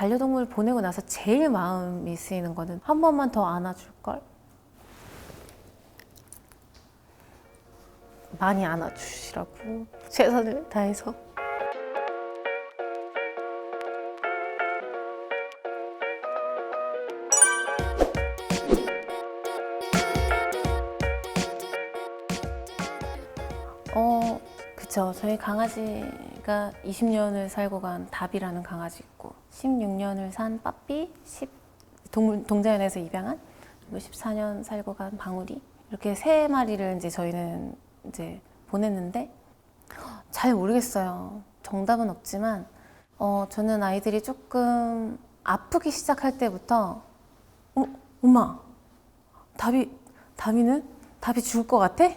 반려동물 보내고 나서 제일 마음이 쓰이는 거는 한 번만 더 안아줄 걸. 많이 안아주시라고 최선을 다해서. 어, 그쵸. 저희 강아지가 20년을 살고 간 답이라는 강아지 있고, 16년을 산 빠삐, 10, 동물, 동자연에서 입양한, 그리고 14년 살고 간 방울이. 이렇게 세 마리를 이제 저희는 이제 보냈는데, 잘 모르겠어요. 정답은 없지만, 어, 저는 아이들이 조금 아프기 시작할 때부터, 어, 엄마, 답이, 답이는? 답이 죽을 것 같아?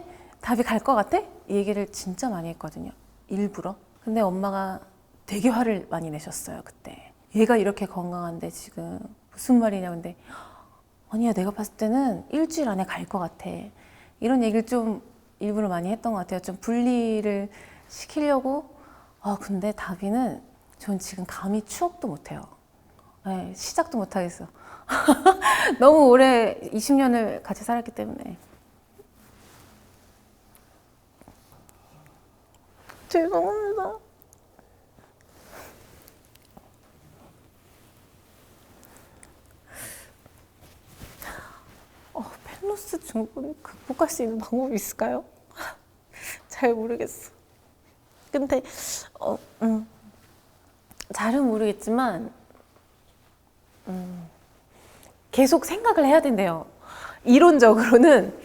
답이 갈 것 같아? 이 얘기를 진짜 많이 했거든요. 일부러. 근데 엄마가 되게 화를 많이 내셨어요, 그때. 얘가 이렇게 건강한데 지금 무슨 말이냐. 근데 아니야, 내가 봤을 때는 일주일 안에 갈 것 같아. 이런 얘기를 좀 일부러 많이 했던 것 같아요. 좀 분리를 시키려고. 아, 근데 다비는 전 지금 감히 추억도 못해요. 네, 시작도 못하겠어. 너무 오래 20년을 같이 살았기 때문에. 죄송합니다. 어, 펠로스 증후군 극복할 수 있는 방법이 있을까요? 잘 모르겠어. 근데 어, 음, 잘은 모르겠지만 음, 계속 생각을 해야 된대요. 이론적으로는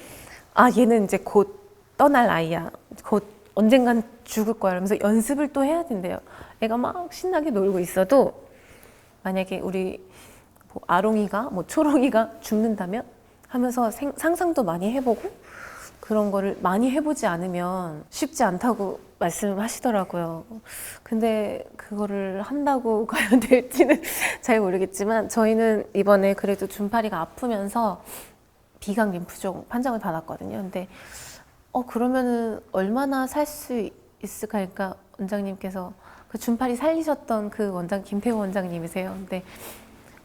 아 얘는 이제 곧 떠날 아이야. 곧 언젠간 죽을 거야. 이러면서 연습을 또 해야 된대요. 애가 막 신나게 놀고 있어도 만약에 우리 뭐 아롱이가 뭐 초롱이가 죽는다면 하면서 생- 상상도 많이 해보고 그런 거를 많이 해보지 않으면 쉽지 않다고 말씀하시더라고요. 근데 그거를 한다고 과연 될지는 잘 모르겠지만 저희는 이번에 그래도 준파리가 아프면서 비강 림프종 판정을 받았거든요. 근데 어 그러면은 얼마나 살 수 있을까 그러니까 원장님께서 그 준파리 살리셨던 그 원장 김태호 원장님이세요. 근데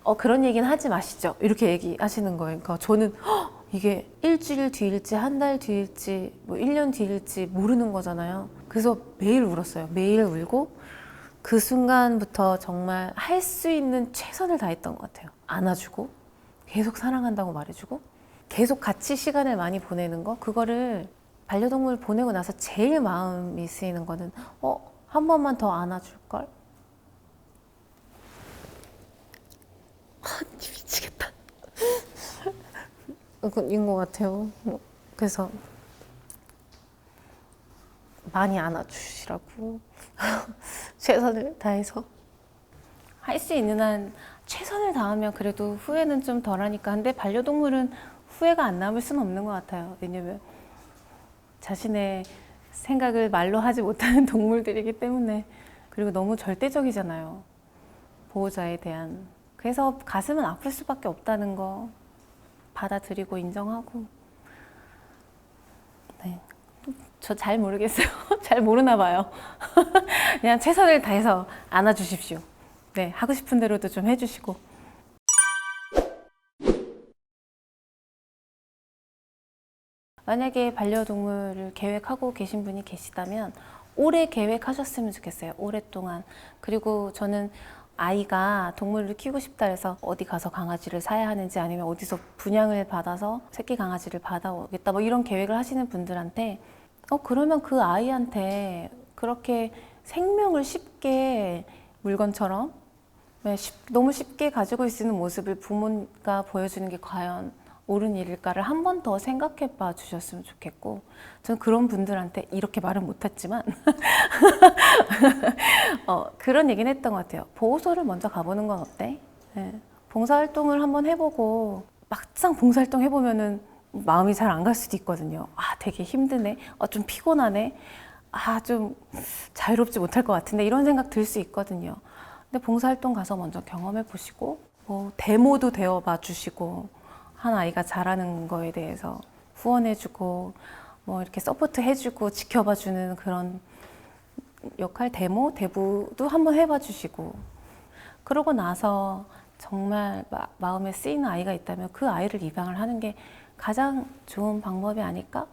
어 그런 얘기는 하지 마시죠. 이렇게 얘기하시는 거예요. 그러니까 저는 헉, 이게 일주일 뒤일지 한 달 뒤일지 뭐 1년 뒤일지 모르는 거잖아요. 그래서 매일 울었어요. 매일 울고 그 순간부터 정말 할 수 있는 최선을 다했던 것 같아요. 안아주고 계속 사랑한다고 말해주고 계속 같이 시간을 많이 보내는 거 그거를 반려동물 보내고 나서 제일 마음이 쓰이는 거는 어 한 번만 더 안아줄 걸. 아, 미치겠다. 그 인것 같아요. 뭐, 그래서 많이 안아주시라고 최선을 다해서 할 수 있는 한 최선을 다하면 그래도 후회는 좀 덜하니까. 근데 반려동물은 후회가 안 남을 수는 없는 것 같아요. 왜냐면 자신의 생각을 말로 하지 못하는 동물들이기 때문에 그리고 너무 절대적이잖아요. 보호자에 대한. 그래서 가슴은 아플 수밖에 없다는 거 받아들이고 인정하고. 네. 저 잘 모르겠어요. 잘 모르나 봐요. 그냥 최선을 다해서 안아주십시오. 네. 하고 싶은 대로도 좀 해주시고. 만약에 반려동물을 계획하고 계신 분이 계시다면 오래 계획하셨으면 좋겠어요. 오랫동안. 그리고 저는 아이가 동물을 키우고 싶다 해서 어디 가서 강아지를 사야 하는지 아니면 어디서 분양을 받아서 새끼 강아지를 받아오겠다 뭐 이런 계획을 하시는 분들한테 어 그러면 그 아이한테 그렇게 생명을 쉽게 물건처럼 네, 쉽- 너무 쉽게 가지고 있는 모습을 부모가 보여주는 게 과연 옳은 일일까를 한 번 더 생각해 봐 주셨으면 좋겠고 저는 그런 분들한테 이렇게 말은 못했지만 어, 그런 얘기는 했던 것 같아요. 보호소를 먼저 가보는 건 어때? 네, 봉사활동을 한번 해보고 막상 봉사활동 해보면은 마음이 잘 안 갈 수도 있거든요. 아, 되게 힘드네. 아, 좀 피곤하네. 아, 좀 자유롭지 못할 것 같은데 이런 생각 들 수 있거든요. 근데 봉사활동 가서 먼저 경험해 보시고 뭐 데모도 되어 봐 주시고 한 아이가 잘하는 거에 대해서 후원해 주고 뭐 이렇게 서포트 해 주고 지켜봐 주는 그런 역할 데모 대부도 한번 해봐 주시고 그러고 나서 정말 마, 마음에 쓰이는 아이가 있다면 그 아이를 입양을 하는 게 가장 좋은 방법이 아닐까?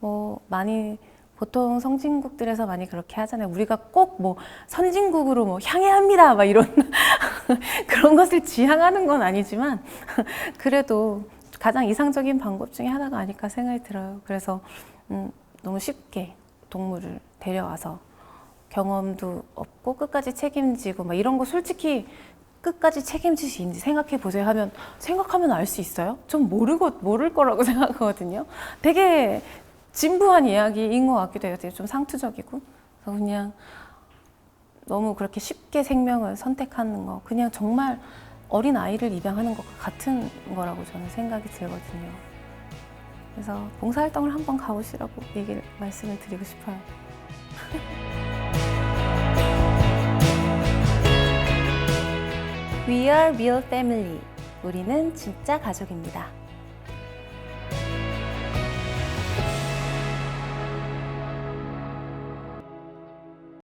뭐 많이 보통 선진국들에서 많이 그렇게 하잖아요. 우리가 꼭 뭐 선진국으로 뭐 향해야 합니다. 막 이런 그런 것을 지향하는 건 아니지만 그래도 가장 이상적인 방법 중에 하나가 아닐까 생각이 들어요. 그래서 음, 너무 쉽게 동물을 데려와서 경험도 없고 끝까지 책임지고 막 이런 거 솔직히 끝까지 있는지 생각해 보세요 하면 생각하면 알 수 있어요? 좀 모르고 모를 거라고 생각하거든요. 되게 진부한 이야기인 것 같기도 해요. 되게 좀 상투적이고 그냥 너무 그렇게 쉽게 생명을 선택하는 거 그냥 정말 어린 아이를 입양하는 것과 같은 거라고 저는 생각이 들거든요. 그래서 봉사활동을 한번 가보시라고 얘기를 말씀을 드리고 싶어요. We are real family. 우리는 진짜 가족입니다.